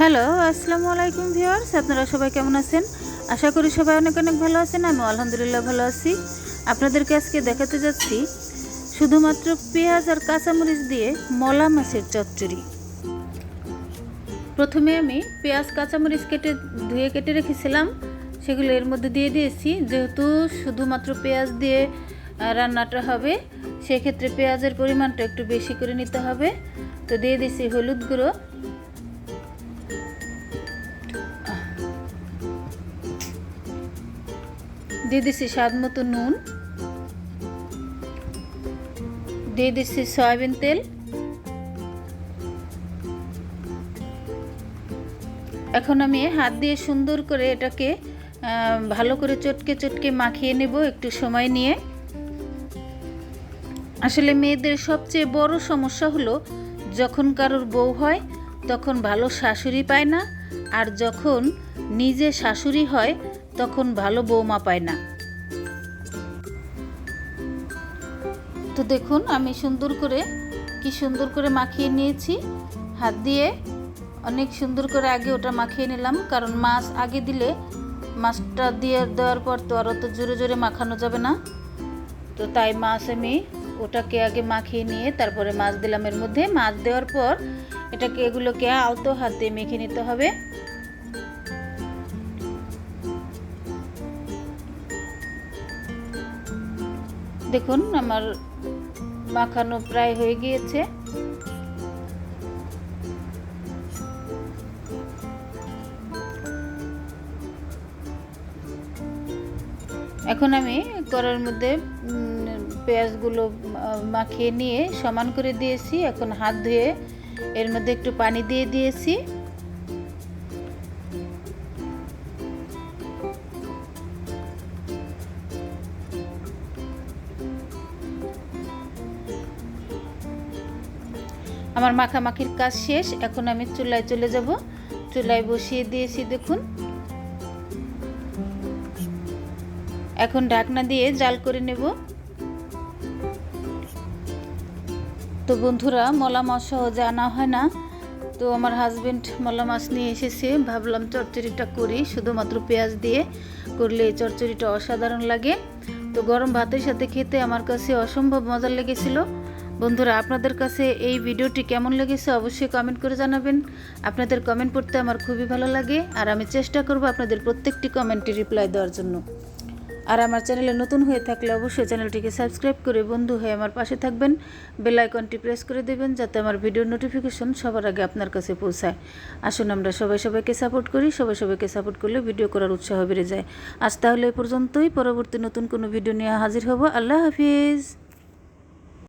Hello, আসসালামু আলাইকুম viewers, আপনারা সবাই কেমন আছেন? আশা করি সবাই অনেক অনেক ভালো আছেন, আমি আলহামদুলিল্লাহ ভালো আছি। আপনাদেরকে আজকে দেখাতে যাচ্ছি শুধুমাত্র পেঁয়াজ আর কাঁচামরিচ দিয়ে মলা মাছের চচ্চড়ি। প্রথমে আমি পেঁয়াজ, কাঁচামরিচ কেটে ধুয়ে কেটে রেখেছিলাম, সেগুলো এর মধ্যে দিয়ে দিয়েছি। যেহেতু শুধুমাত্র পেঁয়াজ দিয়ে রান্নাটা হবে, সেক্ষেত্রে পেঁয়াজের পরিমাণটা একটু বেশি করে নিতে হবে। তো দিয়ে দিয়েছি হলুদ গুঁড়ো দিয়ে দিচ্ছি স্বাদ মতো নুন। দিয়ে দিচ্ছি সয়াবিন তেল। এখন আমি হাত দিয়ে সুন্দর করে এটাকে ভালো করে চটকে চটকে মাখিয়ে নেব একটু সময় নিয়ে। আসলে মেয়েদের সবচেয়ে বড় সমস্যা হলো, যখন কারোর বউ হয়, তখন ভালো শাশুড়ি পায় না, আর যখন নিজে শাশুড়ি হয় তখন ভালো বৌমা পায় না। তো দেখুন, আমি সুন্দর করে, কি সুন্দর করে মাখিয়ে নিয়েছি। হাত দিয়ে অনেক সুন্দর করে আগে ওটা মাখিয়ে নিলাম, কারণ মাছ আগে দিলে মাছটা দিয়ে দেওয়ার পর তো আর অত জোরে জোরে মাখানো যাবে না। তো তাই মাছ আমি ওটাকে আগে মাখিয়ে নিয়ে তারপরে মাছ দিলাম এর মধ্যে। মাছ দেওয়ার পর এটাকে, এগুলোকে আলতো হাত মেখে নিতে হবে। দেখুন, আমার মাখানো প্রায় হয়ে গিয়েছে। এখন আমি কড়ার মধ্যে পেঁয়াজগুলো মাখিয়ে নিয়ে সমান করে দিয়েছি। এখন হাত ধুয়ে এর মধ্যে একটু পানি দিয়ে দিয়েছি। আমার মাখামাখির কাজ শেষ, এখন আমি চুলায় চলে যাব। চুলায় বসিয়ে দিয়েছি, দেখুন। এখন ঢাকনা দিয়ে জাল করে নেব। তো বন্ধুরা, মলা মাছ সহজে আনা হয় না। তো আমার হাজবেন্ড মলা মাছ নিয়ে এসেছে। ভাবলাম চচ্চড়িটা করি, শুধুমাত্র পেঁয়াজ দিয়ে করলে এই চচ্চড়িটা অসাধারণ লাগে। তো গরম ভাতের সাথে খেতে আমার কাছে অসম্ভব মজার লেগেছিল। বন্ধুরা, আপনাদের কাছে এই ভিডিওটি কেমন লেগেছে অবশ্যই কমেন্ট করে জানাবেন। আপনাদের কমেন্ট পড়তে আমার খুবই ভালো লাগে আর আমি চেষ্টা করব আপনাদের প্রত্যেকটি কমেন্টে রিপ্লাই দেওয়ার জন্য। আর আমার চ্যানেলে নতুন হয়ে থাকলে অবশ্যই চ্যানেলটিকে সাবস্ক্রাইব করে বন্ধু হয়ে আমার পাশে থাকবেন। বেল আইকনটি প্রেস করে দেবেন যাতে আমার ভিডিওর নোটিফিকেশন সবার আগে আপনার কাছে পৌঁছায়। আসুন আমরা সবাই সবাইকে সাপোর্ট করি, সবাই সবাইকে সাপোর্ট করলে ভিডিও করার উৎসাহ বেড়ে যায়। আজ তাহলে এ পর্যন্তই, পরবর্তী নতুন কোনো ভিডিও নিয়ে হাজির হব। আল্লাহ হাফিজ।